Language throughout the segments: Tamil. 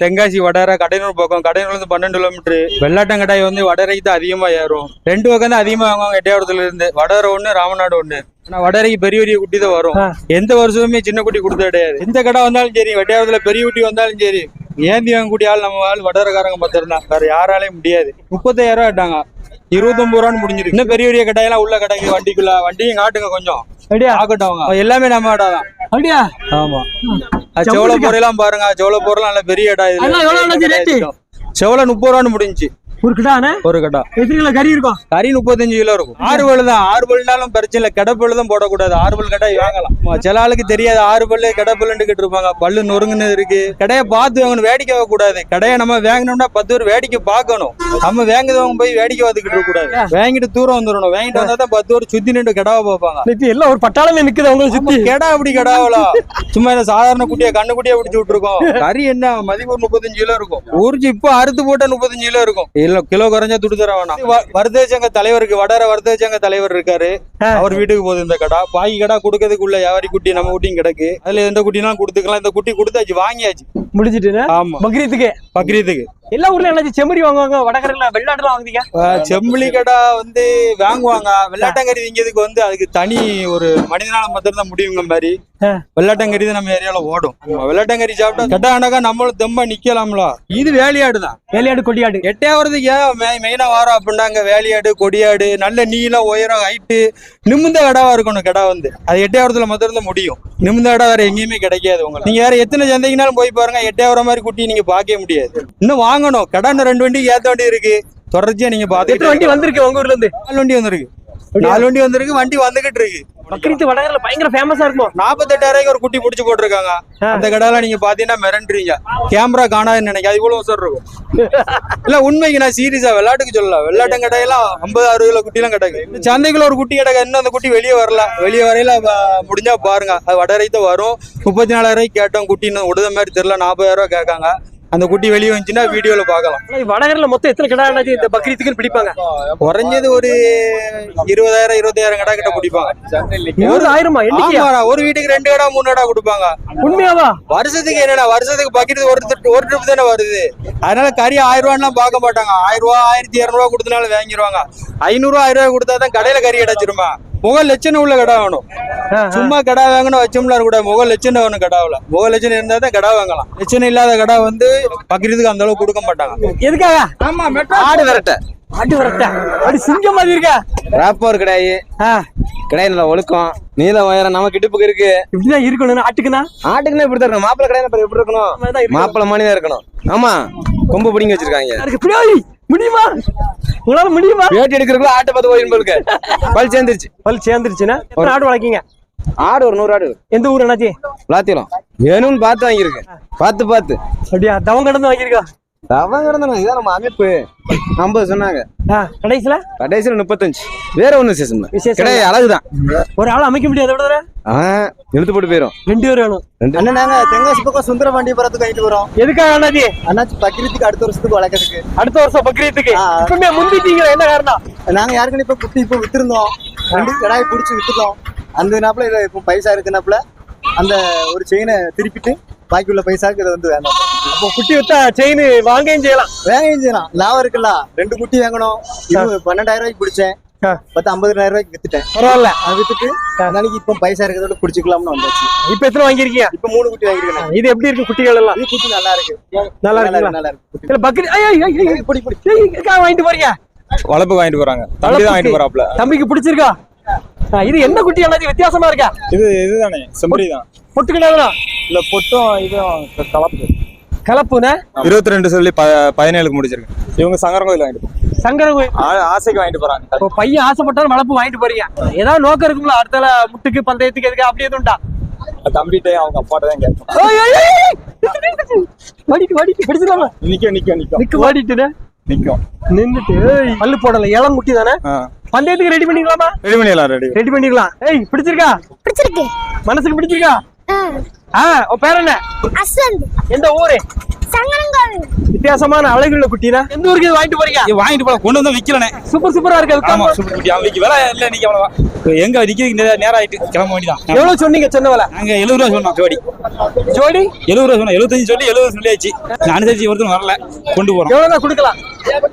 தென்காசி வடரை கடையூர் பக்கம் கடையூர்ல இருந்து பன்னெண்டு கிலோமீட்டர் வெள்ளாட்டங்கடாய் வந்து வடரைக்கு தான் அதிகமா ஏறும். ரெண்டு பக்கம் தான் அதிகமா வாங்குவாங்க எட்டையாவரத்துல இருந்து. வடரை ஒண்ணு ராமநாடு ஒண்ணு. ஆனா வடரைக்கு பெரிய பெரிய குட்டி தான் வரும். எந்த வருஷமுமே சின்ன குட்டி கொடுத்தது கிடையாது. எந்த கடை வந்தாலும் சரி வெட்டையாவரத்துல பெரிய குட்டி வந்தாலும் சரி ஏந்தி வாங்கக்கூடிய ஆள் நம்ம ஆள் வடரக்காரங்க பத்திரம் வேற யாராலையும் முடியாது. முப்பத்தாயிரம் ரூபாய் ஆட்டாங்க இருபத்தொன்பது ரூபான்னு முடிஞ்சிருக்கு. இன்னும் பெரிய பெரிய கடையெல்லாம் உள்ள கடைக்கு வண்டிக்குள்ள வண்டியும் காட்டுங்க கொஞ்சம். அவங்க. எல்லாமே நம்ம கடை தான் அப்படியா? ஆமா. செவல பொறையெல்லாம் பாருங்க செவல பொருள் நல்ல பெரிய இடம்? செவல முப்பது ரூபான்னு முடிஞ்சுச்சு. ஒரு கிட்டானே ஒரு கடா. எத்தனை கிலோ கறி இருக்கும்? கறி முப்பத்தஞ்சு கிலோ இருக்கும். ஆறு பல்லு தான். ஆறு பல்லுனாலும் பிரச்சனை இல்லை. கிடப்பல்லு தான் போடக்கூடாது. ஆறு பல் கடாய் வாங்கலாம். சில ஆளுக்கு தெரியாது. ஆறு பல்லு கிட்டு இருப்பாங்க. பல்லு நொறுங்குன்னு இருக்கு. கடையை பார்த்து வாங்கணும். வேடிக்கை கூடாது கடையை நம்ம வாங்கணும்னா பத்து பேர் வேடிக்கை பார்க்கணும். நம்ம வாங்குறவங்க போய் வேடிக்கை பார்த்துக்கிட்டு இருக்க கூடாது வாங்கிட்டு தூரம் வந்துடணும். வாங்கிட்டு வந்தா தான் பத்து பேர் சுத்தி நின்று கிடாவை பார்ப்பாங்க. எல்லாம் ஒரு பட்டாளமே நிக்குது அவங்களை சுத்தி. கெடா அப்படி கெடாவலா சும்மா சாதாரண குட்டியா கண்ணு குட்டியா பிடிச்சி விட்டுருக்கோம். கறி என்ன? மதிப்பு ஒரு முப்பத்தஞ்சு கிலோ இருக்கும். ஊர்ஜி இப்போ அறுத்து போட்டா முப்பத்தஞ்சு கிலோ இருக்கும். இல்ல கிலோ குறைஞ்சா துட்டு தர வேணாம் தலைவருக்கு வடர வர்த்தக சங்க தலைவர் இருக்காரு. அவர் வீட்டுக்கு போகுது இந்த கடா. பாக்கி கடா கொடுக்கறதுக்குள்ள வியாபாரி குட்டி நம்ம குட்டியும் கிடக்கு. அதுல எந்த குட்டினாலும் கொடுத்துக்கலாம். இந்த குட்டி கொடுத்தாச்சு வாங்கியாச்சு. முடிச்சிட்டு ஆமா. பக்ரீத்துக்கு? பக்ரீத்துக்கு. எல்லா ஊர்ல என்னாச்சு செம்மறி வாங்குவாங்க வடகரையில வெள்ளாடுலாம் வாங்குறீங்க அஹ் செம்மொழி கடா வந்து வாங்குவாங்க. வெள்ளாட்டங்கறி திங்கிறதுக்கு வந்து அதுக்கு தனி ஒரு மனிதனால மாத்திரம் தான் முடியுங்க மாதிரி. வெள்ளாட்டங்கறி தான் நம்ம ஏரியால ஓடும். வெள்ளாட்டங்கறி சாப்பிட்டா கெட்ட ஆனாக்கா நம்மளும் தெம்பா நிக்கலாம்ல. இது வேலையாடு தான். வேலையாடு கொடியாடு. எட்டையாவதுக்கு ஏன் மெ- மெயினா வரோம் அப்படின்னாங்க வேலையாடு கொடியாடு நல்ல நீளம் உயரம் ஹைட்டு நிமிந்த கடாவா இருக்கணும் கடா வந்து. அது எட்டையாவரத்துல மாத்திரம் தான் முடியும். நிமிந்த கடா வேற எங்கேயுமே கிடைக்காது உங்களுக்கு நீங்க வேற எத்தனை சந்தைக்குனாலும் போய் பாருங்க எட்டையாவரம் மாதிரி குட்டி நீங்க பார்க்கவே முடியாது. இன்னும் வாங்கணும். கடை இன்னும் ரெண்டு வண்டி ஏத்த வண்டி இருக்கு. தொடர்ச்சியா நீங்க பாத்துட்டு வண்டி வந்திருக்கு உங்க ஊர்ல இருந்து? நாலு வண்டி வந்திருக்கு. நாலு வண்டி வந்திருக்கு வண்டி வந்துகிட்டு இருக்கு. பக்ரீத்து வடகரையில பயங்கர ஃபேமஸா இருக்குமோ? நாற்பத்தெட்டாயிரம் ஒரு குட்டி பிடிச்சு போட்டிருக்காங்க. அந்த கடையில நீங்க பாத்தீங்கன்னா மிரண்டுறீங்க. கேமரா காணாதுன்னு நினைக்காது. இவ்வளவு வருஷம் இருக்கும். இல்ல உண்மைக்கு நான் சீரியஸா விளையாட்டுக்கு சொல்லல. விளையாட்டும் கடையெல்லாம் ஐம்பது அறுபது கிலோ குட்டி எல்லாம் கிடக்கு சந்தைக்குள்ள ஒரு குட்டி கிடக்கு. இன்னும் அந்த குட்டி வெளியே வரல. வெளியே வரையில முடிஞ்சா பாருங்க. அது வடரை தான் வரும். முப்பத்தி நாலாயிரம் கேட்டோம். குட்டி இன்னும் உடுத மாதிரி தெரியல. நாற்பதாயிரம் ரூபாய் கேட்காங்க. அந்த குட்டி வெளியே வந்துச்சுன்னா வீடியோல பார்க்கலாம். ஆனா வடகரையில மொத்தம் எத்தனை கடை என்னாச்சு இந்த பக்ரீத்துக்கு பிடிப்பாங்க? குறைஞ்சது ஒரு இருபதாயிரம் இருபத்தாயிரம் கடை கிட்ட பிடிப்பாங்க. ஆயிரமா? ஒரு வீட்டுக்கு ரெண்டு கடை மூணு கடை கொடுப்பாங்க. உண்மையாவா? வருஷத்துக்கு என்னடா வருஷத்துக்கு பக்கெட் ஒரு ஒரு ட்ரிப் தானே வருது. அதனால கறி ஆயிரம் ரூபான்லாம் பார்க்க மாட்டாங்க. ஆயிரம் ரூபா ஆயிரத்தி இரநூறுவா கொடுத்தனால வாங்கிடுவாங்க ஐநூறு ரூபா ஆயிரம் ரூபாய் கொடுத்தா தான் கடையில கறி கிடைச்சிருமா முக லட்சணம் உள்ள கடை வேணும். சும்மா கடை வாங்கணும் வச்சோம்ல கூட முக லட்சணம் வேணும் கடாவில் முக லட்சணம் இருந்தா தான் கடை வாங்கலாம். லட்சணம் இல்லாத கடை வந்து பக்கெட்டுக்கு அந்த அளவுக்கு கொடுக்க மாட்டாங்க. எதுக்காக? ஆமா ஆடு விரட்ட. ஆட்டு வரட்டா. அப்படி சிங்கம் மாதிரி இருக்கா? ராப்போர் கிடையாது. நல்லா ஒழுக்கம். நீல உயரம் நமக்கு இடுப்புக்கு இருக்கு. இப்படிதான் இருக்கணும் ஆட்டுக்குன்னா? ஆட்டுக்குன்னா இப்படி இருக்கணும். மாப்பிள்ளை கிடையாது எப்படி இருக்கணும். மாப்பிள்ளை மாதிரி தான் இருக்கணும். ஆமா கொம்பு பிடிங்கி வச்சிருக்காங்க. முடியுமா உங்களால முடியுமா? வேட்டி எடுக்கிறதுக்குள்ள ஆட்டை பார்த்து போயிடும் போலுக்கு பல் சேர்ந்துருச்சு. பல் சேர்ந்துருச்சுன்னா எத்தனை ஆடு வளர்க்கீங்க? ஆடு ஒரு நூறு ஆடு. எந்த ஊர் என்னாச்சு? விளாத்திரம் வேணும்னு பார்த்து வாங்கியிருக்கு பார்த்து பார்த்து. அப்படியா? தவம் கடந்து வாங்கியிருக்கா? தவன் கிடந்தா இதான் நம்ம அமைப்பு. ஐம்பது சொன்னாங்க. கடைசியில? கடைசியில் முப்பத்தஞ்சு. வேற ஒன்றும் விசேஷம் இல்லை. விசேஷம் கிடையாது அழகுதான். ஒரு ஆள் அமைக்க முடியாது? ஆ இழுத்து போட்டு போயிடும் ரெண்டு பேர் வேணும். ரெண்டு நாங்க தென்காசி பக்கம் சுந்தரபாண்டியபுரத்துக்கு வாங்கிட்டு வரோம். எதுக்காக அண்ணாச்சி? அண்ணாச்சி பக்ரீத்துக்கு அடுத்த வருஷத்துக்கு வளர்க்கறதுக்கு. அடுத்த வருஷம் பக்ரீத்துக்கு முந்திட்டீங்க என்ன காரணம்? நாங்க யாருக்குன்னு இப்ப குட்டி இப்ப வித்திருந்தோம். ரெண்டு கடாய் பிடிச்சி வித்துட்டோம். அந்த நாப்புல இப்போ பைசா இருக்குனாப்புல அந்த ஒரு செயினை திருப்பிட்டு பாக்கி உள்ள பைசாக்கு இதை வந்து வேண்டாம் அப்போ குட்டி வித்தா செயின் வாங்கவும் செய்யலாம். வேக செய்யலாம். லாபம் இருக்குல்ல? ரெண்டு குட்டி வாங்கணும். இது பன்னெண்டாயிரம் ரூபாய்க்கு பிடிச்சேன். பத்து ஐம்பதாயிரம் ரூபாய்க்கு வித்துட்டேன். பரவாயில்ல. அதை வித்துட்டு நாளைக்கு இப்போ பைசா இருக்கிறதோட பிடிச்சிக்கலாம்னு வந்தாச்சு. இப்ப எத்தனை வாங்கியிருக்கீங்க? இப்ப மூணு குட்டி வாங்கிருக்கேன் இது எப்படி இருக்கு குட்டிகள் எல்லாம்? இது குட்டி நல்லா இருக்கு. நல்லா இருக்குங்களா? நல்லா இருக்கு. இல்ல பக்ரீ ஐய், ஐய், ஐய், ஐய், பிடி பிடி. ஏய், எதுக்காக வாங்கிட்டு போறீங்க? வளர்ப்பு வாங்கிட்டு போறாங்க. தம்பி தான் வாங்கிட்டு போறாப்ல. தம்பிக்கு பிடிச்சிருக்கா? இது என்ன குட்டி அண்ணாச்சி? வித்தியாசமா இருக்கா? இது இதுதானே செம்பரி தான்? பொட்டு இல்ல பொட்டும் இதுவும் கலப்பு. கலப்புன இருபத்தி ரெண்டு சொல்லி பதினேழுக்கு முடிச்சிருக்கேன். இவங்க சங்கரன் கோயில் வாங்கிட்டு சங்கரன் கோயில். ஆசைக்கு வாங்கிட்டு போறாங்க. இப்போ பையன் ஆசைப்பட்டாலும் வளர்ப்பு வாங்கிட்டு போறீங்க. ஏதாவது நோக்கம் இருக்கும்ல அடுத்தால முட்டுக்கு பந்தயத்துக்கு எதுக்கு? அப்படி எதுவும் உண்டா? தம்பிட்டே அவங்க அப்பாட்ட தான் கேட்போம். ஏய், ஏய், ஏய். வாடிட்டு வாடிட்டு பிடிச்சிக்கலாமா நிக்க நிக்க நிக்க. நிக்கு வாடிட்டுனே? நிக்கும் நின்னுட்டு ஏய், பல்லு போடல. இளம் குட்டி தானே? பந்தயத்துக்கு ரெடி பண்ணிக்கலாமா? ரெடி பண்ணிடலாம் ரெடி ரெடி பண்ணிக்கலாம். ஏய் பிடிச்சிருக்கா? பிடிச்சிருக்கு. மனசுக்கு பிடிச்சிருக்கா? ஆ, உன் பேர் என்ன? அஸ்வந்த். எந்த ஊரு? வித்தியாசமான அழகுள்ள குட்டினா? எந்த ஊருக்கு இது வாங்கிட்டு போறீங்க? இது வாங்கிட்டு போல கொண்டு வந்து விக்கலனே. சூப்பர் சூப்பரா இருக்கு. ஆமா. சூப்பர் குட்டி. அவனுக்கு விலை இல்ல இன்னைக்கு அவ்வளவா எங்க விக்கிறதுக்கு நேரம் ஆயிட்டு கிளம்ப வேண்டியதான் எவ்வளவு சொன்னீங்க? சொன்ன விலை. நாங்க எழுபது ரூபா சொன்னோம். ஜோடி. ஜோடி? எழுபது ரூபா சொன்னோம். எழுபத்தஞ்சு சொல்லி எழுபது சொல்லியாச்சு. நான் அனுசரிச்சு ஒருத்தரும் வரல. கொண்டு போறோம். எவ்வளவு கொடுக்கலாம்?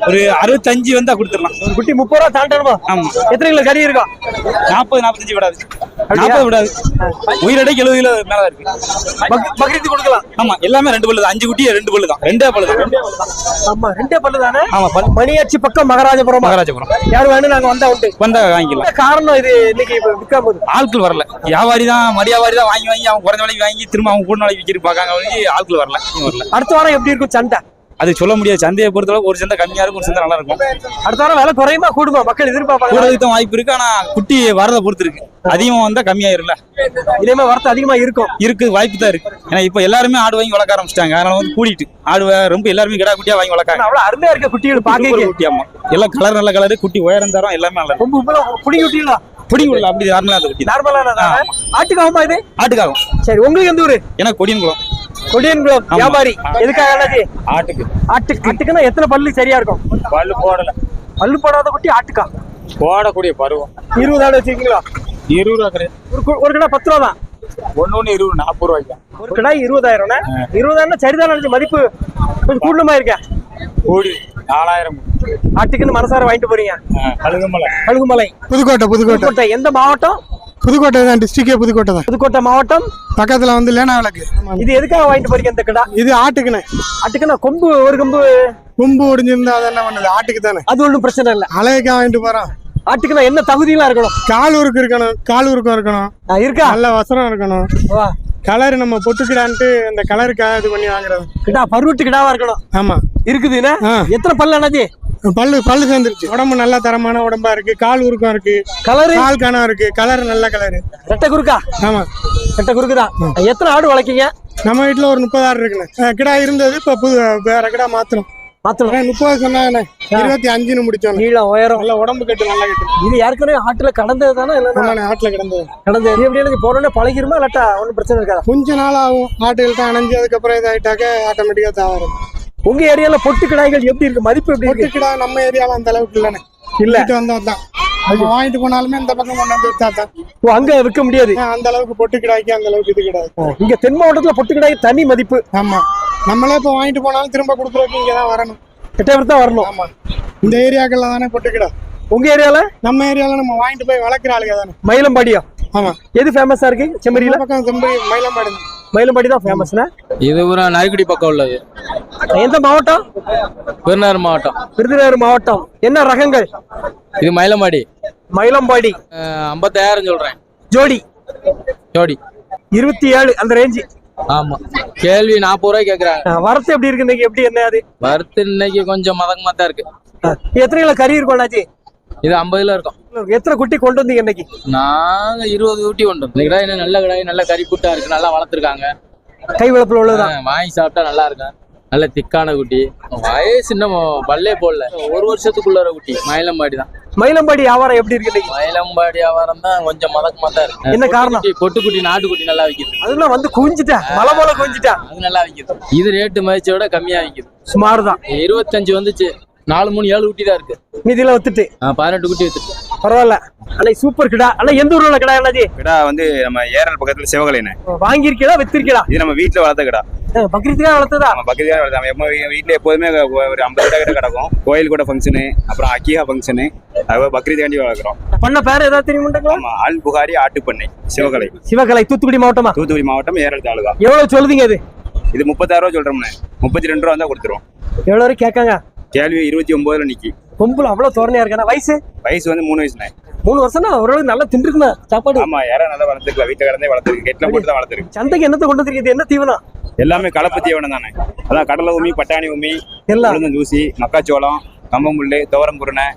ஒரு அறுபத்தஞ்சு வந்தா கொடுத்துடலாம். ஒரு குட்டி முப்பது ரூபா தாண்டணுமா? ஆமா. எத்தனை கிலோ கறி இருக்கும்? நாற்பது நாற்பத்தஞ்சு விடாது. நாற்பது விடாது. உயிரடைக்கு எழுபது கிலோ மேல இருக்கு. பக்- பக்ரீத்து கொடுக்கலாம். ஆமா எல்லாமே ரெண்டு பல்லு அஞ்சு குட்டி ரெண்டு பல்லு தான். ரெண்டே பல்லு தான்? ஆமா ரெண்டே பல்லு தானே? ஆமா மணியாச்சி பக்கம் மகாராஜபுரம். மகாராஜபுரம். யார் வேணும் நாங்க வந்தா உண்டு. வந்தா வாங்கிக்கலாம். காரணம் இது இன்னைக்கு விற்காம போகுது ஆட்கள் வரல. வியாபாரி தான் மரியாவாரி தான் வாங்கி வாங்கி அவங்க குறைஞ்ச விலைக்கு வாங்கி திரும்ப அவங்க கூட நாளைக்கு ஒழிஞ்சு ஆட்கள் வரல. வரல. அடுத்த வாரம் எப்படி இருக்கும் சண்டை? அது சொல்ல முடியாது. சந்தையை பொறுத்தளவு ஒரு சந்தை கம்மியா இருக்கும் ஒரு சந்தை நல்லா இருக்கும். அடுத்த வாரம் விலை குறையுமா? கூடுமா? மக்கள் எதிர்பார்ப்பாங்க கூடதுக்கு தான் வாய்ப்பு இருக்கு. ஆனா குட்டி வரதை பொறுத்து இருக்கு. அதிகமா வந்தா கம்மியாயிரும்ல. இனிமே வரத்து அதிகமா இருக்கும். இருக்கு வாய்ப்பு தான் இருக்கு. ஏன்னா இப்ப எல்லாருமே ஆடு வாங்கி வளர்க்க ஆரம்பிச்சிட்டாங்க. அதனால வந்து கூடிட்டு. ஆடு ரொம்ப எல்லாருமே கிடா குட்டியா வாங்கி வளர்க்காங்க அவ்வளவு அருமையா இருக்க குட்டிகள் பாக்க குட்டி ஆமா. எல்லாம் கலர் நல்ல கலர் குட்டி உயரம் தரம் எல்லாமே நல்லா ரொம்ப புடி குட்டிகளா? பிடிங்க விடல அப்படி நார்மலா அந்த குட்டி நார்மலான ஆட்டுக்காகமா இது? ஆட்டுக்காகும் சரி உங்களுக்கு எந்த ஊரு? ஏன்னா கொடியன் குளம். வியாபாரி. எதுக்காக அண்ணாச்சி? ஆட்டுக்கு. ஆட்டு ஆட்டுக்குன்னா எத்தனை பல்லு சரியா இருக்கும்? பல்லு போடல. பல்லு போடாத குட்டி ஆட்டுக்கா? போடக்கூடிய பருவம். இருபது ஆடு வச்சிருக்கீங்களா? இருபது ரூபா கிடையாது. ஒரு கு- ஒரு கடை பத்து ரூபா தான். ஒன்னு ஒன்னு இருபது நாற்பது ரூபாய்க்கு. ஒரு கடை இருபதாயிரம் இருபதாயிரம் சரிதான் நினைச்சு மதிப்பு கொஞ்சம் கூடுதலமா இருக்கேன் கோடி நாலாயிரம். ஆட்டுக்குன்னு மனசார வாங்கிட்டு போறீங்க. கழுகுமலை. கழுகுமலை. புதுக்கோட்டை. புதுக்கோட்டை. எந்த மாவட்டம்? புதுக்கோட்டை தான் டிஸ்ட்ரிக்டே புதுக்கோட்டை தான். புதுக்கோட்டை மாவட்டம்? பக்கத்துல வந்து லேனா விளக்கு. இது எதுக்காக வாங்கிட்டு போறீங்க இந்த கடை? இது ஆட்டுக்குண்ணே. ஆட்டுக்குன்னா கொம்பு ஒரு கொம்பு? கொம்பு ஒடிஞ்சிருந்தா அது என்ன பண்ணுது? ஆட்டுக்கு தானே. அது ஒண்ணும் பிரச்சனை இல்ல. அழகுக்கா வாங்கிட்டு போறோம் ஆட்டுக்குன்னா என்ன தகுதியெல்லாம் இருக்கணும்? கால் உருக்கு இருக்கணும் கால் உருக்கம் இருக்கணும் இருக்கா? நல்ல வசனம் இருக்கணும். கலர் நம்ம பொட்டுக்கிடான்ட்டு அந்த கலருக்காக இது பண்ணி வாங்குறது. கிடா பருவட்டு கிடாவா இருக்கணும். ஆமா. இருக்குதுன்னா. எத்தனை பல்லு அண்ணாச்சி? பல்லு பல்லு சேர்ந்துருச்சு. உடம்பு நல்ல தரமான உடம்பா இருக்கு. கால் உருக்கம் இருக்கு. கலரு கால் கணம் இருக்கு. கலர் நல்ல கலரு ரெட்டை குறுக்கா? ஆமா. ரெட்டை குறுக்கு தான் எத்தனை ஆடு வளர்க்கீங்க? நம்ம வீட்டுல ஒரு முப்பதாயிரம் இருக்குண்ணே. அஹ் கிடா இருந்தது இப்ப புது வேற கிடா மாத்திரம் மாத்தணும் முப்பது சொன்னாங்கண்ணே. இருபத்தி அஞ்சுன்னு முடிச்சோம் நீளம் உயரம். நல்ல உடம்பு கட்டு நல்லா கட்டு. இது ஏற்கனவே ஆட்டுல கடந்தது தானே ஆமாண்ணே ஆட்டுல கிடந்தது. கடந்தது. இது எப்படி எனக்கு போனோடனே பழகிருமா இல்லாட்டா ஒன்றும் பிரச்சனை இருக்காதா? கொஞ்ச நாள் ஆகும். ஆட்டுகள்ட்ட அணைஞ்சு அதுக்கப்புறம் இதாயிட்டாக்க ஆட்டோமேட்டிக்கா தாவரும். உங்க ஏரியால பொட்டு கிடாய்கள் எப்படி இருக்கு? மதிப்பு எப்படி இருக்கு? பொட்டுக்கிடா நம்ம ஏரியால அந்த அளவுக்கு இல்லைண்ணே. இல்ல. வந்தோம் வாங்கிட்டு போனாலுமே இந்த பக்கம் கொண்டு வந்து வித்தா தான். ஓ, அங்க விற்க முடியாது? அந்த அளவுக்கு பொட்டுக்கிடாய்க்கு அந்த அளவுக்கு இது கிடையாது. இங்க தென் மாவட்டத்துல பொட்டு கிடாய் தனி மதிப்பு. ஆமா. நம்மளே இப்போ வாங்கிட்டு போனாலும் திரும்ப கொடுக்குறதுக்கு இங்கே தான் வரணும். கிட்ட தான் வரணும். ஆமா. இந்த ஏரியாக்கள்ல தானே பொட்டுக்கிடா உங்க ஏரியால? நம்ம ஏரியால நம்ம வாங்கிட்டு போய் வளர்க்குற ஆளுங்க தானே. மயிலம்பாடியா? ஆமா. எது ஃபேமஸா இருக்கு? செம்மறியில? பக்கம் செம்பரி மயிலம்பாடு மயிலம்பாடி தான் ஃபேமஸ்னா இது ஒரு நரிக்குடி பக்கம் உள்ளது. எந்த மாவட்டம்? விருதுநகர் மாவட்டம். விருதுநகர் மாவட்டம். என்ன ரகங்கள்? இது மயிலமாடி மயிலம்பாடி. ஐம்பத்தாயிரம் சொல்றேன். ஜோடி. ஜோடி. இருபத்தி ஏழு அந்த ரேஞ்சு ஆமா. கேள்வி நாற்பது ரூபாய் கேக்குறாங்க. வரத்து எப்படி இருக்கு இன்னைக்கு? எப்படி என்ன அது? வறுத்து இன்னைக்கு கொஞ்சம் மதக்கமா தான் இருக்கு. எத்தனை கிலோ கறி இருக்கும் அண்ணாச்சி? இது ஐம்பது கிலோ இருக்கும். எத்தனை குட்டி கொண்டு வந்தீங்க இன்னைக்கு? நாங்க இருபது ஊட்டி உண்டு இந்த கிடாய் நல்ல கிடாய் நல்ல கறி கூட்டா இருக்கு. நல்லா வளர்த்துருக்காங்க. கை வளப்புல உள்ளதுதான் ஆ, வாங்கி சாப்பிட்டா நல்லா இருக்கும். நல்ல திக்கான குட்டி. வயசு இன்னும் பல்லே போடல. ஒரு வருஷத்துக்குள்ள குட்டி. மயிலம்பாடி தான். மயிலம்பாடி வியாபாரம் எப்படி இருக்கு மயிலம்பாடி வியாபாரம் தான் கொஞ்சம் மதக்கமா தான் இருக்கு. என்ன காரணம்? பொட்டுக்குட்டி- நாட்டுக்குட்டி நல்லா விக்குது. அதெல்லாம் வந்து குவிஞ்சிட்டேன் மலை போல குவிஞ்சிட்டேன் அது நல்லா விக்குது. இது ரேட்டு மதிச்ச விட கம்மியா விக்குது. சுமார் தான். இருபத்தஞ்சு வந்துச்சு. நாலு மூணு ஏழு குட்டி தான் இருக்கு. மீதியில ஒத்துட்டு ஆ, பதினெட்டு குட்டி வித்துட்டு. பரவாயில்ல. அண்ணா சூப்பர் கிடா. அண்ணா எந்த ஊர்ல கிடா அண்ணாஜி? கிடா வந்து நம்ம ஏரல் பக்கத்துல சிவகலைன்னு வாங்கியிருக்கீங்களா வித்திருக்கீங்களா? இது நம்ம வீட்டுல வளர்த்த கிடா. பக்ரீத்துக்காக வளர்த்ததா? நம்ம பக்கத்துல வளர்த்த நம்ம வீட்டுல எப்போதுமே ஒரு ஐம்பது கிட்ட கிட்ட கிடக்கும். கோயில் கூட ஃபங்க்ஷனு அப்புறம் அக்கியா ஃபங்க்ஷனு அதுவே பக்ரீத்காண்டி வளர்க்குறோம். பண்ண பேர் ஏதாவது தெரியுமுண்டுங்களா ஆமா ஆல் புகாரி ஆட்டுப்பண்ணை சிவகலை. சிவகலை தூத்துக்குடி மாவட்டமா? தூத்துக்குடி மாவட்டம் ஏரல் தாலுகா. எவ்வளவு சொல்லுதீங்க அது இது முப்பத்தாயிரம் ரூபா சொல்றோம்ண்ணே. முப்பத்தி ரெண்டு ரூபா தான் கொடுத்துருவோம். எவ்வளவு வரைக்கும் கேட்காங்க? கேள்வி இருபத்தி ஒன்பதுல நிக்கி. கொம்புல அவ்வளவு தோரணையா இருக்கானா? வயசு? வயசு வந்து மூணு வயசுண்ணே மூணு வருஷம்னா ஓரளவுக்கு நல்லா தின்றுக்குண்ணா சாப்பாடு? ஆமா ஏற நல்லா வளர்த்துருக்கலாம். வீட்டுல கிடந்தே வளர்த்துருக்கு கெட்டில போட்டு தான் வளர்த்துருக்கு சந்தைக்கு என்னத்தை கொண்டு வந்திருக்கீங்க? என்ன தீவனம்? எல்லாமே கலப்பு தீவனம் தானே. அதான் கடலை உமி பட்டாணி உமி எல்லாம். ஜூசி மக்காச்சோளம் கம்பமுள்ளு துவரம் குருணை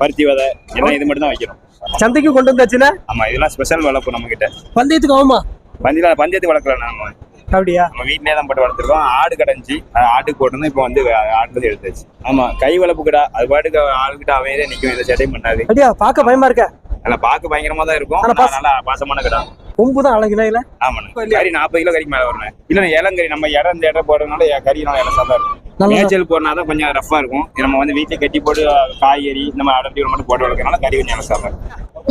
பருத்தி விதை எல்லாம் இது மட்டும் தான் வைக்கிறோம். சந்தைக்கு கொண்டு வந்தாச்சுன்னா ஆமா இதெல்லாம் ஸ்பெஷல் வளர்ப்பு நம்ம கிட்ட பந்தயத்துக்கு ஆகுமா? பந்தில பஞ்சத்து வளர்க்கல நம்ம. அப்படியா? நம்ம வீட்லயே தான் போட்டு வளர்த்துருக்கோம். ஆடு கடைஞ்சி ஆட்டுக்கு போட்டோம்னா இப்போ வந்து ஆட்டு எடுத்தாச்சு. ஆமா கை வளர்ப்பு கிடா அது பாட்டுக்கு ஆளுகிட்ட அமைதியா நிக்கும். எந்த சட்டையும் பண்ணாது. அப்படியா? பார்க்க பயமா இருக்க? நல்லா பார்க்க பயங்கரமா தான் இருக்கும். நல்லா பாசமான கிடா. கொம்பு தான் அழகுனா இல்ல? ஆமாண்ணே கறி நாற்பது கிலோ கறிக்கு மேல வரணும் இல்ல இளங்கறி நம்ம இடம் இந்த இடம் போடுறதுனால கறி நல்லா இலசா தான் இருக்கும். மேய்ச்சல் போறனாதான் கொஞ்சம் ரஃபா இருக்கும். நம்ம வந்து வீட்டுல கட்டி போட்டு காய்கறி நம்ம அடர்த்தி மட்டும் போட்டு வளர்க்கறனால கறி கொஞ்சம் இலசாம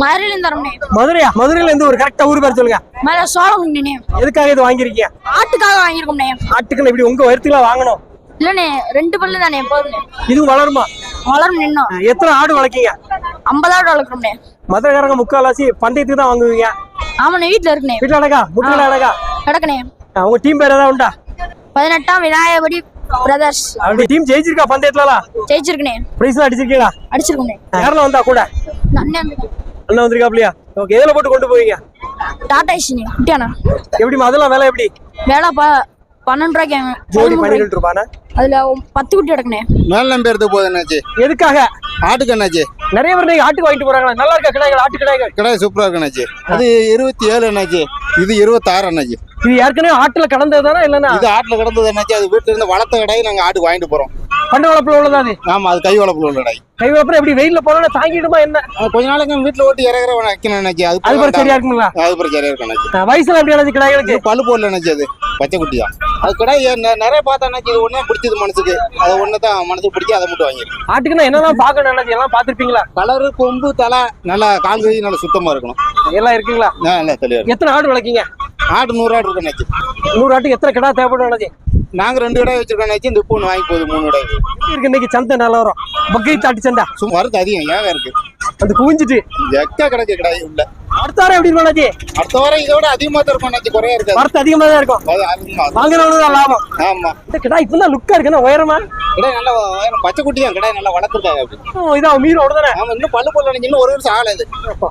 மதுரையில இருந்து மதுரையா? மதுரையில இருந்து ஒரு கரெக்டா ஊர் பேர் சொல்லுங்க. மேல சோழமுண்டினே எதுக்காக இது வாங்கிருக்கீங்க ஆட்டுக்காக வாங்கியிருக்கோம்னே ஆட்டுக்கள் இப்படி உங்க வயிற்றுல வாங்கணும். இல்லண்ணே ரெண்டு பல்லு தானே போதும்ண்ணே இதுவும் வளருமா? வளரும் நின்னோம் எத்தனை ஆடு வளர்க்கீங்க? ஐம்பதாடு வளர்க்குறோம்ண்ணே மதுரைக்காரங்க முக்கால்வாசி பந்தயத்துக்கு தான் வாங்குவீங்க. ஆமாண்ணே வீட்டுல இருக்குண்ணே வீட்டுல அழகா முட்டில அழகா கிடக்குண்ணே உங்க டீம் பேர் ஏதாவது உண்டா? பதினெட்டாம் விநாயகபடி பிரதர்ஸ் அப்படி டீம் ஜெயிச்சிருக்கா பந்தயத்துலலாம்? ஜெயிச்சிருக்குண்ணே பிரைஸ் அடிச்சிருக்கீங்களா? அடிச்சிருக்கோம்ண்ணே யாரெல்லாம் வந்தா கூட? அண்ணா வந்திருக்காப்லையா ஓகே எதுல போட்டு கொண்டு போவீங்க? டாடா ஏசினே குட்டியாண்ணா. எப்படிமா அதெல்லாம் விலை எப்படி? வேலை ப பன்னெண்டு ரூபாய்க்கு ஜோடி பன்னிரெண்டு ரூபானா அதுல பத்து குட்டி கிடக்குண்ணே. மேல் நம்பி எடுத்து போகுது என்னாச்சு? எதுக்காக? ஆட்டுக்கு என்னாச்சு? நிறைய பேர் நீங்க ஆட்டுக்கு வாங்கிட்டு போறாங்களா. நல்லா இருக்கா கிடாய்கள் ஆட்டு கிடாய்கள் கிடாய் சூப்பரா இருக்கு என்னாச்சு அது இருபத்தி ஏழு என்னாச்சு இது இருபத்தாறு என்னாச்சு இது ஏற்கனவே ஆட்டுல கலந்தது தானே இல்லைன்னா? இது ஆட்டுல கிடந்தது என்னாச்சு அது வீட்டுல இருந்து வளர்த்த கடாய் நாங்க ஆட்டுக்கு வாங்கிட்டு போறோம். பண்ண வளர்ப்புல உள்ளதா அது? ஆமா அது கை வளர்ப்புல உள்ள கடாய் கை வளர்ப்புல எப்படி வெயில்ல போனா தாங்கிடுமா என்ன? கொஞ்ச நாளைக்கு வீட்டுல ஓட்டி இறங்குற வைக்கணும் என்னாச்சு அது அது சரியா இருக்குங்களா? அது சரியா இருக்கு என்னாச்சு அஹ் வயசுல எப்படி ஆனது கிடாய்களுக்கு பல்லு போடல என்னாச்சு அது. பச்சை குட்டியா அது கடாய் நெ- நிறைய பார்த்தா என்னாச்சு இது ஒண்ணே பிடிச்சது மனசுக்கு. அது ஒண்ணு தான் மனசுக்கு பிடிச்சி அதை மட்டும் வாங்கிருக்கு ஆட்டுக்குன்னா என்னதான் பார்க்கணும் என்ன எல்லாம் பாத்திருப்பீங்களா கலரு கொம்பு தலை நல்லா கால் கை நல்லா சுத்தமா இருக்கணும். எல்லாம் இருக்குங்களா? நல்லா தெளிவா இருக்கும் எத்தனை ஆடு வளர்க்கீங்க? ஆடு நூறு ஆடு இருக்கு நூறு ஆட்டுக்கு எத்தனை கிடா தேவைப்படும் அண்ணாச்சி? நாங்க ரெண்டு கடாய் வச்சிருக்கோம் இந்த இப்போ ஒன்று வாங்கி போகுது மூணு எப்படி இருக்கு இன்னைக்கு சந்தை நல்லா வரும். பக்ரீத் ஆட்டு சந்தை. சும்மா இருக்கு அதிகம் ஏன் இருக்கு. அது குவிஞ்சிட்டு. எக்கா கிடைக்க கடாய் உள்ள. அடுத்த வாரம் எப்படி இருக்கும்? அடுத்த வாரம் இதோட அதிகமா தான் இருக்கும் என்னாச்சு குறையா இருக்காது. வரத்து அதிகமா தான் இருக்கும். வாங்குறவங்களுக்கு தான் லாபம். ஆமா. இந்த கிடா இப்பதான் லுக்கா இருக்குன்னா உயரமா? கடாய் நல்லா வ- பச்சை குட்டி தான் கடாய் நல்லா வளர்த்துருக்காங்க அப்படி. இதான் மீறோட தானே ஆமா இன்னும் பல்லு போடல இன்னும் ஒரு வருஷம் ஆகல இது.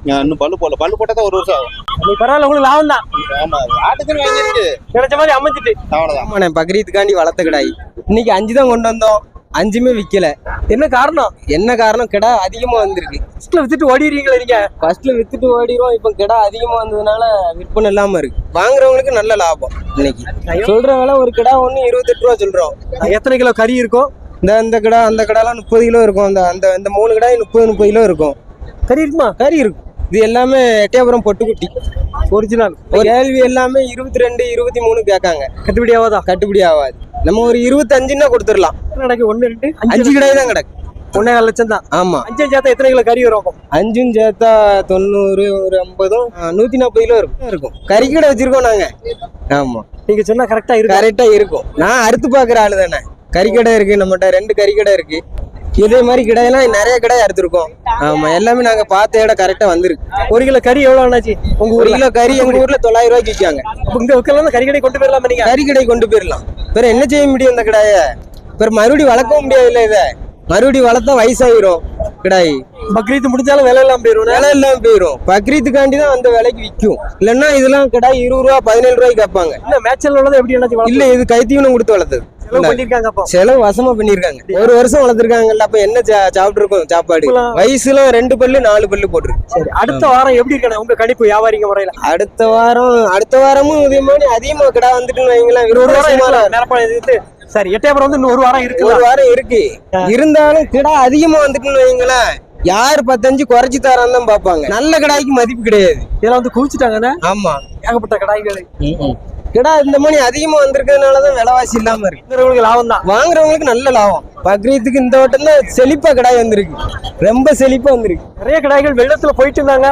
ஆ, இன்னும் பல்லு போடல. பல்லு போட்டா தான் ஒரு வருஷம் ஆகும். பரவாயில்ல உங்களுக்கு லாபம் தான். கிடைச்ச மாதிரி அமைஞ்சிட்டு. அவ்வளவுதான். பக்ரீத்துக்காண்டி வளர்த்த கிடாய் இன்னைக்கு அஞ்சு தான் கொண்டு வந்தோம். அஞ்சுமே விக்கல. என்ன காரணம்? என்ன காரணம்? கிடா அதிகமா வந்திருக்கு. ஃபர்ஸ்ட்ல வித்துட்டு ஓடிடுறீங்களா நீங்க. ஃபர்ஸ்ட்ல வித்துட்டு ஓடிரும் இப்போ கிடா அதிகமா வந்ததுனால விற்பனை இல்லாம இருக்கு. வாங்குறவங்களுக்கு நல்ல லாபம் இன்னைக்கு. சொல்ற விலை ஒரு கிடா ஒண்ணு இருபத்தெட்டு ரூபா சொல்றோம். எத்தனை கிலோ கறி இருக்கும்? இந்த அந்த கிடா அந்த கிடாலாம் முப்பது கிலோ இருக்கும். அந்த அந்த இந்த மூணு கிடாய் முப்பது முப்பது கிலோ இருக்கும். கறி இருக்குமா? கறி இருக்கும். இது எல்லாமே எட்டயபுரம் பொட்டுக்குட்டி. ஒரிஜினல் ஒரு கேள்வி எல்லாமே இருபத்தி ரெண்டு இருபத்தி மூணு கேட்காங்க. கட்டுப்படி ஆகாதா? கட்டுப்படி ஆகாது. நம்ம ஒரு இருபத்தஞ்சுன்னா கொடுத்துடலாம். நடக்கு? ஒண்ணு ரெண்டு? அஞ்சு கிடாய் தான் கிடக்கு. ஒன்னே லட்சம் தான். ஆமா. அஞ்சு சேர்த்தா எத்தனை கிலோ கறி வரும்? அஞ்சும் சேர்த்தா தொண்ணூறு ஒரு ஐம்பதும் நூத்தி நாற்பது கிலோ இருக்கும். இருக்கும். கறிக்கடை வச்சிருக்கோம் நாங்க. ஆமா. நீங்க சொன்னா கரெக்டா இருக்கு கரெக்டா இருக்கும். நான் அறுத்து பாக்குற ஆளு தானே கறிக்கடை இருக்கு நம்மகிட்ட ரெண்டு கறிக்கடை இருக்கு. இதே மாதிரி கடையெல்லாம் நிறைய கடை அறுத்துருக்கோம். ஆமா எல்லாமே நாங்க பார்த்த இடம் கரெக்டா வந்திருக்கு. ஒரு கிலோ கறி எவ்வளவு ஆனாச்சு உங்க ஒரு கிலோ கறி எங்க ஊர்ல தொள்ளாயிரம் ரூபாய்க்கு விற்காங்க. இங்க வைக்கலாம் கறி கடை கொண்டு போயிடலாம் நீங்க? கறி கடை கொண்டு போயிடலாம். வேற என்ன செய்ய முடியும் இந்த கடாய? வேற மறுபடியும் வளர்க்கவும் முடியாதுல்ல இத. மறுபடியும் வளர்த்தா வயசாயிரும் கிடாய். பக்ரீத் முடிஞ்சாலும் விலை எல்லாம் போயிடும் விலை இல்லாம போயிரும். பக்ரீத்துக்காண்டி தான் அந்த விலைக்கு விற்கும். இல்லைன்னா இதெல்லாம் கிடாய் இருபது ரூபா பதினேழு ரூபாய்க்கு கேட்பாங்க இல்ல மேட்சல் உள்ளது எப்படி என்னாச்சு இல்ல இது கைத்தீவனம் கொடுத்து வளர்த்தது. செலவு வசமா பண்ணிருக்காங்க. ஒரு வருஷம் வளர்த்துருக்காங்கல்ல அப்ப என்ன சா- சாப்பிட்டு இருக்கோம் சாப்பாடு வயசுல ரெண்டு பல்லு நாலு பல்லு போட்டிருக்கு. சரி அடுத்த வாரம் எப்படி இருக்கணும்? உங்க கணிப்பு வியாபாரிங்க முறையில. அடுத்த வாரம் அடுத்த வாரமும் இதே மாதிரி அதிகமா கிடா வந்துட்டுன்னு வைங்களேன் ஒரு வாரம் சரி எட்டயபுரம் வந்து இன்னும் ஒரு வாரம் இருக்கு ஒரு வாரம் இருக்கு. இருந்தாலும் கிடா அதிகமா வந்துட்டுன்னு வைங்களேன் யார் பத்தஞ்சு குறைச்சி தரான்னு தான் பாப்பாங்க நல்ல கடாய்க்கு மதிப்பு கிடையாது. இதெல்லாம் வந்து குவிச்சுட்டாங்கன்னு ஆமா. ஏகப்பட்ட கடாய்கள். கிடா இந்த மாதிரி அதிகமா வந்திருக்கிறதுனாலதான் விலைவாசி இல்லாம இருக்கு. இருக்கிறவங்களுக்கு லாபம் தான். வாங்குறவங்களுக்கு நல்ல லாபம். பக்ரீத்துக்கு இந்த வட்டம் தான் செழிப்பா கடாய் வந்திருக்கு. ரொம்ப செழிப்பா வந்திருக்கு. நிறைய கடாய்கள் வெள்ளத்துல போயிட்டு இருந்தாங்க.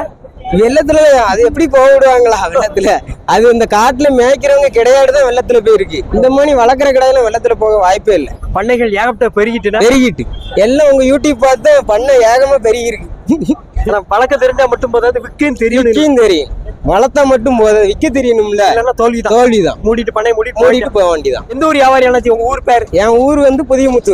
வெள்ளத்துல அது எப்படி போக விடுவாங்களா? வெள்ளத்துல. அது இந்த காட்டுல மேய்க்கிறவங்க கிடையாது தான் வெள்ளத்துல போயிருக்கு. இந்த மாதிரி வளர்க்குற கடையில வெள்ளத்துல போக வாய்ப்பே இல்லை. பண்ணைகள் ஏகப்பட்ட பெருகிட்டுனா? பெருகிட்டு. எல்லாம் உங்க யூடியூப் பார்த்து பண்ண ஏகமா பெருகிருக்கு பழக்கம் தெரிஞ்சா மட்டும் போதாது விற்கும் தெரியும் விற்கும் தெரியும். வளர்த்தா மட்டும் போதும். விற்க தெரியணும்ல இல்லைன்னா தோல்விதான். தோல்விதான். மூடிட்டு பண்ணை மூடிட்டு மூடிட்டு போக வேண்டியதான் எந்த ஊர் வியாபாரி ஆனாச்சு உங்க ஊர் பேர்? என் ஊர் வந்து புதிய முத்தூர்